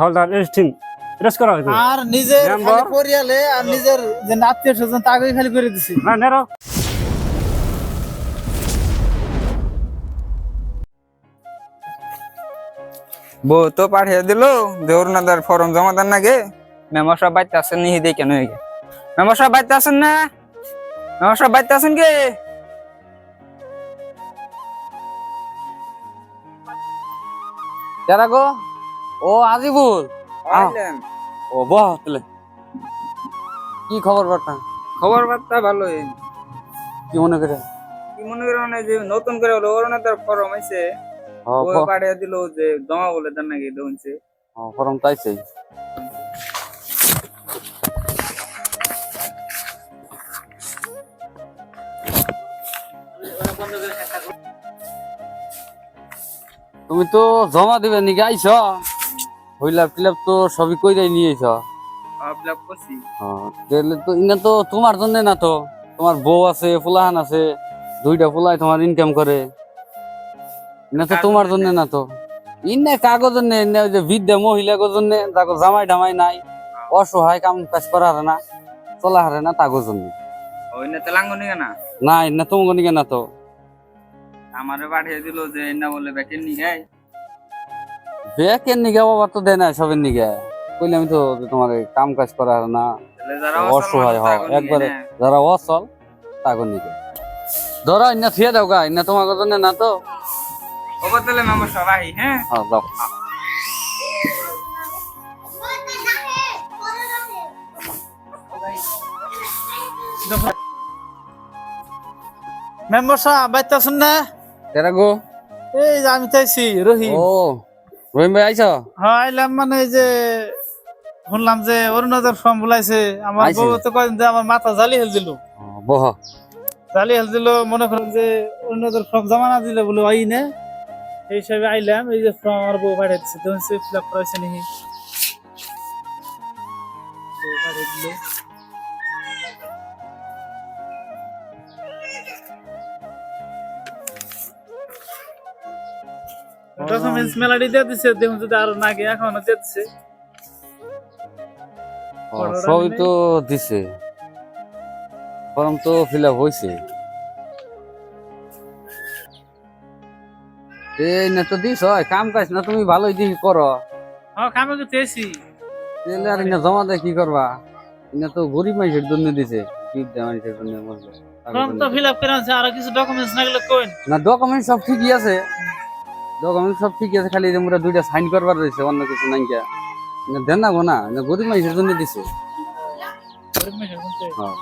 Haldar এসটিং race করা হয়েছে। আর নিজের খালি পরিয়ালে আর নিজের যে আত্মীয় স্বজন তাকে খালি করে দিছি। না নেরো। বউ তো পাঠিয়ে দিল দেউর না ফর্ম জমা দেন না গে। মেম্বার সব বাড়িতে আসেন নি দিয়ে কেন হয়ে গে মেম্বার সব বাড়িতে আসেন না? মেম্বার সব বাড়িতে আসেন গে? যারা গো ও আজিবুল। আইলেন। ও বহ তাহলে। কি খবর বার্তা? খবর বার্তা ভালোই। কি মনে করে? কি মনে করেন এই যে নতুন করে হলো ওর না তার ফর্ম আইছে ও পাঠিয়ে দিল যে জমা বলে দেন নাকি ফরম তুমি তো জমা দিবে নাকি আইছ? হইলাপ টিলাপ তো সবই কইরাই নিয়েছ ফিল করছি। তাহলে তো ইনা তো তোমার জন্য না তো। তোমার বউ আছে ফুলাহান আছে দুইটা ফুলাই তোমার ইনকাম করে। ইনা তো তোমার জন্য না তো। ইনে কাগজ জন্য ইনে ওই যে বৃদ্ধা মহিলা জন্য তাকে জামাই ডামাই নাই। অসহায় কাম কাজ করা হারে না চলা হারে না তাগো জন্য। ওই না তেলাঙ্গনি না? না ইনা তোমার নিকে না তো। আমারে পাঠিয়ে দিল যে না বলে ব্যাকের নি বেকের নিকে বাবা তো দেয় না সবের নিকে কইলে আমি তো তোমার এই কাম কাজ করা না অসহায়, হ্যাঁ, একবারে। যারা অচল তাগো নিকে ধরো ইনা থিয়ে দাও গা ইনা তোমার জন্য না তো। হ্যাঁ? হ্যাঁ দাও মেম্বার সাহেব বাইতে আসুন না? তেরা গো। এই আমি চাইছি রহিম। ও। রহিম ভাই আইছ? হ্যাঁ আইলাম মানে এই যে শুনলাম যে অরুণাচল ফর্ম বুলাইছে আমার বউ তো যে আমার মাথা জালি হেল দিল বহ। জালি হেল দিল মনে করেন যে অরুণাচল ফর্ম জমা না দিলে বলে আই না। এই হিসাবে আইলাম এই যে ফর্ম আমার বউ পাঠিয়ে দিচ্ছে ফিল আপ করাইছে নাকি। পাঠিয়ে দিল। ডকুমেন্টস দিয়ে দিছে দেখুন যদি আরও না গিয়ে এখনও দিয়ে দিছে। সবই তো দিছে। ফর্ম তো ফিল আপ হয়েছে এই না তো দিস হয় কাম কাজ না তুমি ভালোই দিহি করো। হ্যাঁ কামে তো আর ইনা জমা দেয় কি করবা? ইনা তো গরিব মানুষের জন্য দিছে বৃদ্ধা মানুষের জন্য বুঝলে ফর্ম তো ফিল আপ করে আনছে আর কিছু ডকুমেন্টস না গেলে না ডকুমেন্ট সব ঠিকই আছে। ডকুমেন্ট সব ঠিকই আছে খালি আমরা দুইটা সাইন করবার রয়েছে অন্য কিছু নাই কে দেন না গো না গরিব মানুষের জন্য দিছে। হ্যাঁ।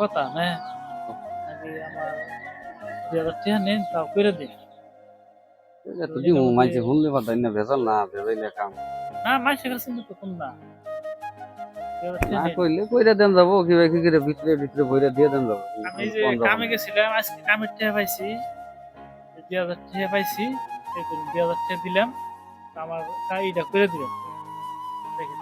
কথা না আগে আমার দুই হাজার টাকা নেন তাও করে দিন। এটা তো দিমু মাইছে শুনলে পাতা না ভেজাল না ভেজাইলে কাম। না মাসে কাছে তো কোন না। না কইলে কইরা দেন যাব কিবা কি করে ভিতরে ভিতরে বইরা দিয়ে দেন যাব। আমি যে কামে গেছিলাম আজকে কামের টাকা পাইছি দুই হাজার টাকা পাইছি দুই হাজার টাকা দিলাম আমার এইটা করে দিবেন। দেখেন।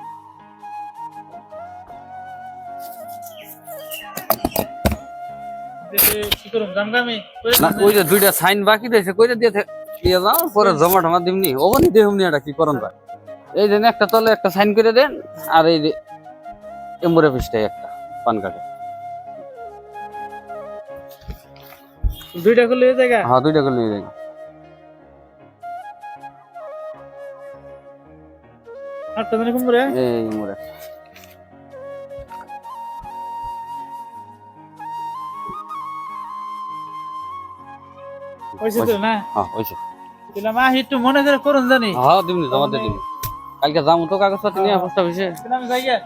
দেখে কি করুন জানগামি করে না দিবেন? দুইটা সাইন বাকি রয়েছে কইরা দিয়ে দিয়ে যাও পরে জমা টমা দিমনি। ওখানে দেখুমনি এটা কি করন এই দেন একটা তলে একটা সাইন করে দেন আর এই যে এমবরে পিসটাই একটা পান কার্ডে দুইটা করলে এই জায়গা হ্যাঁ দুইটা করে নিয়ে যাই আর তো মানে কুমড়ে এই মোরে পয়সা তো না হ্যাঁ ওইছে দিলাম আহ একটু মনে করে করুন জানি হ্যাঁ দিমনি জমা দিয়ে দিমনি কালকে যাব তো কাগজপত্র নিয়ে পোস্ট অফিসে দিলাম জায়গা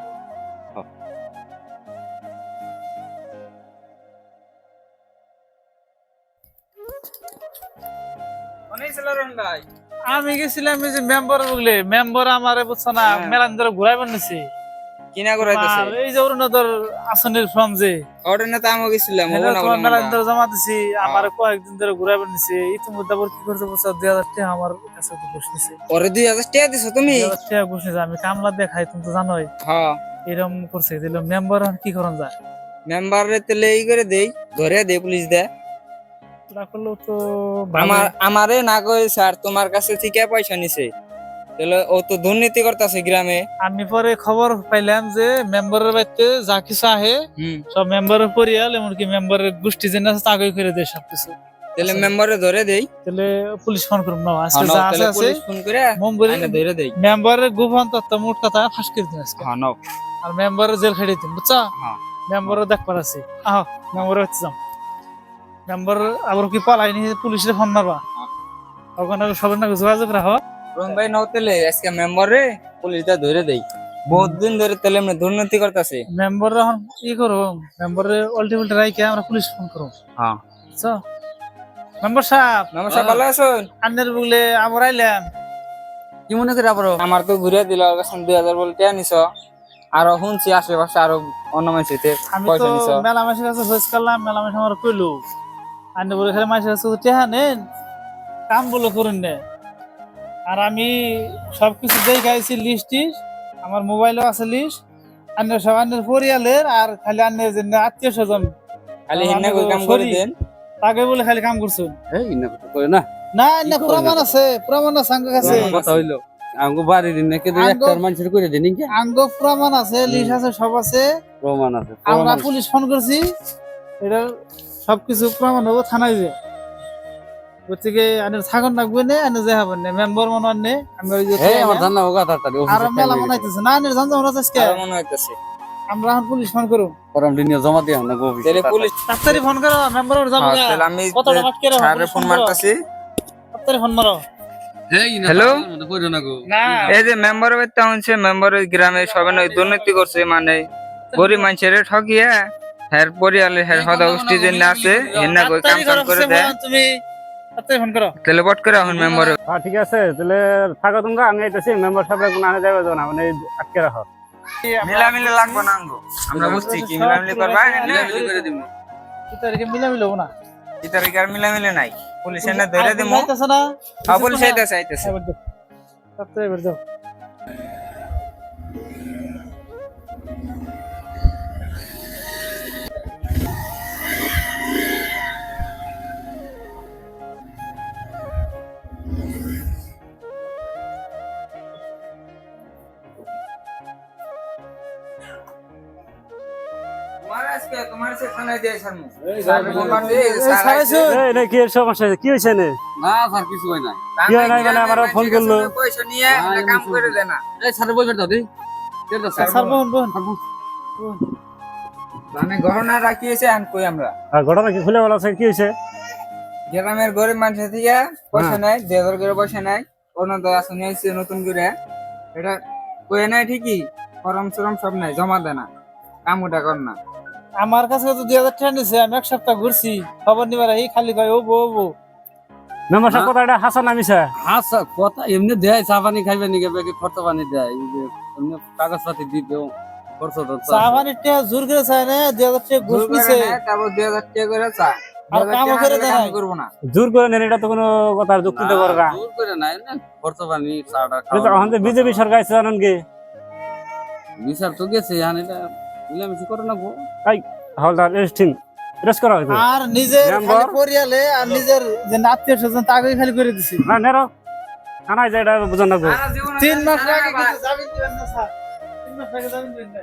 আমি গেছিলাম যে মেম্বার বললে মেম্বার আমারে বুঝছ না হ্যাঁ। মেলান ধরে ঘুরাইবার নিছি কিনা এই যে অরুণোদর আসনের ফর্ম যে আমিও গেছিলাম মেলান ধরে জমা দিছি আমার কয়েকদিন ধরে ঘুরাইবার নিছি ইতিমধ্যে আবার কি করতে বলছো দুই হাজার টাকা আমার কাছে তো ঘুষ নিছে। পরে দুই হাজার টাকা দিছো তুমি? টাকা ঘুষ নিছে আমি কামলা দেখাই তুমি তো জানোই। হ্যাঁ। এরকম করছে দিল মেম্বার কি করন যায়? মেম্বারে তেলে এই করে দেই ধরে দে পুলিশ দে না করলেও তো আমার আমারে না কই স্যার তোমার কাছে থেকে পয়সা নিছে। তাহলে ও তো দুর্নীতি করতেছে গ্রামে। আমি পরে খবর পাইলাম যে মেম্বারের বাড়িতে যা কিছু আহে সব মেম্বারের পরিয়াল এমনকি মেম্বারের গোষ্ঠী আছে তাকে করে দেয় সবকিছু। তাহলে মেম্বারে ধরে দেই। তাহলে পুলিশ ফোন করুন না আজকে হ্যাঁ, যা আছে আছে। ফোন করে মেম্বারের আইনা ধরে দেই। মেম্বারের গোপন তত্ত্ব মোট কথা ফাঁস করে দিন আজকে। হ্যাঁ নাও। আর মেম্বারের জেল খাটিয়ে দিন বুঝছ? হ্যাঁ। মেম্বারও দেখবার আছে আহ মেম্বারে হচ্ছে যাম মেম্বার আবার কি পালাইনি পুলিশের ফোন মারবা। ওখানে সবার নাকি যোগাযোগ রাখো। রোহন ভাই নাও তাহলে আজকে মেম্বারে পুলিশটা ধরে দেই। বহুত দিন ধরে তাহলে এমনি দুর্নীতি করতেছে। মেম্বার এখন ই করো মেম্বারে উল্টে উল্টে রাইকে আমরা পুলিশ ফোন করো। হ্যাঁ। বুঝছ? মেম্বার সাহেব। নমস্কার ভালো আছেন? আন্নের আমরা আইলাম কি মনে করে আবার? আমার তো ঘুরে দিল কাছে দুই হাজার বলতে নিছ আরও শুনছি আশেপাশে আরও অন্য মানুষের আমি পয়সা তো নিছ। মেলা কাছে করলাম মেলা মাসে আমার কইলো আন্নে বলে খালি মাসের কাছে টেহা নেন। কাম বলে করুন নে আর আমি সব কিছু সবকিছু দেখাইছি লিস্ট আমার মোবাইলও আছে লিস্ট আন্নের সব আন্নের পরিয়ালের আর খালি আন্নের যে আত্মীয় স্বজন। খালি হিন্না কই কাম করে দেন। তাকে বলে খালি কাম করছ এই না কথা কই না। না না প্রমাণ? আছে প্রমাণ আছে আঙ্গ কাছে। কথা হইল আঙ্গো বাড়ি দিন নাকি একটার মানুষের করে দিন কি আঙ্গ প্রমাণ আছে লিস্ট আছে সব আছে। প্রমাণ আছে আমরা পুলিশ ফোন করছি। এটা সবকিছু প্রমাণ হব থানায় যে। গতিকে আনে ছাগল রাখবে নে আনে যে হবে না মেম্বার মনে নে। আমি ওই যে এই আমার ধান্দা হোক তাড়াতাড়ি আর মেলা মনে হইতেছে। না আনে আরও মনে হইতাছে। আমরা এখন পুলিশ ফোন করো ফর্ম নিয়ে জমা না তাহলে পুলিশ তাড়াতাড়ি ফোন করো মেম্বার যাব হ্যাঁ, তাহলে আমি কত আটকে রাখো, পুলিশ ফোন। মারতাছি। তাড়াতাড়ি ফোন মারো? মনে না এই যে মেম্বার বাড়িতে হচ্ছে মেম্বার গ্রামে সবাই দুর্নীতি করছে মানে গরিব মানুষের ঠকিয়ে। হ্যার পরিয়ালে হ্যার সদা গোষ্ঠী যে আছে হেন্না কই কাম কাম করো, করে দেয়। তুমি তাড়াতাড়ি ফোন করো। তাহলে বট করে এখন মেম্বার। হ্যাঁ ঠিক আছে তাহলে থাকো তোমরা আমি আইতেছি মেম্বার সাহেব কোনো আনে যাবে না মানে আটকে রাখো। মিলামিলি লাগবে না আঙ্গো। আমরা বুঝছি কি মিলামিলি করবা। মিলামিলি করে দিব। তারিখে মিলামি লবো না। এই তারিখে আর মিলামিলি নাই। পুলিশ এনে ধরে দিমু। না। হ্যাঁ পুলিশ আইতাছে আইতাছে। দাও এবার দাও কি হয়েছে? কি না স্যার কিছু হয় না কি হয় নাই মানে আমারও ফোন করল। পয়সা নিয়ে কাম করে দেয় না। স্যার বই দাও স্যার স্যার বোন বোন মানে গহনা রাখিয়েছে আন কই আমরা? আর ঘটনা কি? খুলে বলা কি হয়েছে? গ্রামের গরিব মানুষের থেকে পয়সা নাই দেড় করে পয়সা নাই অরুণোদয় আসনে আইছে নতুন করে। এটা কয়ে নাই ঠিকই ফরম সরম সব নাই জমা দেয় না কাম ওটা কর না। আমার কাছে তো দুই হাজার টাকা নিছে আমি এক সপ্তাহ ঘুরছি খবর নিবার এই খালি কয় ও বো ও বো মেম্বার সাহেব কথা এটা হাসান আমিছা হ্যাঁ কথা এমনি দেয় চা পানি খাইবে নাকি ব্যাগে খরচ পানি দেয় এই যে এমনি কাগজ পাতি দিবে খরচ তো চা টাকা জোর করে চায় না দুই হাজার টাকা ঘুষ নিছে। নেয়, তারপর দুই হাজার টাকা করে চা আর কামও করে দেয়। করব না। জোর করে নেন এটা তো কোনো কথার যুক্তি তো করে না জোর করে নাই না খরচ পানি চাটা তো বিজেপি সরকার আছে জানেন কি? বিচার তো গেছে এটা মিলামিশি করে না গো হলদার রেস্ট টিম করা হয়েছে। আর নিজের? পরিয়ালে আর নিজের যে আত্মীয় স্বজন তাকে খালি করে দিছি। না নেরো। আনাই যায় এটা বুঝুন না তিন মাস আগে কিছু জামিন দিবেন না স্যার। তিন মাস আগে জামিন দিবেন না।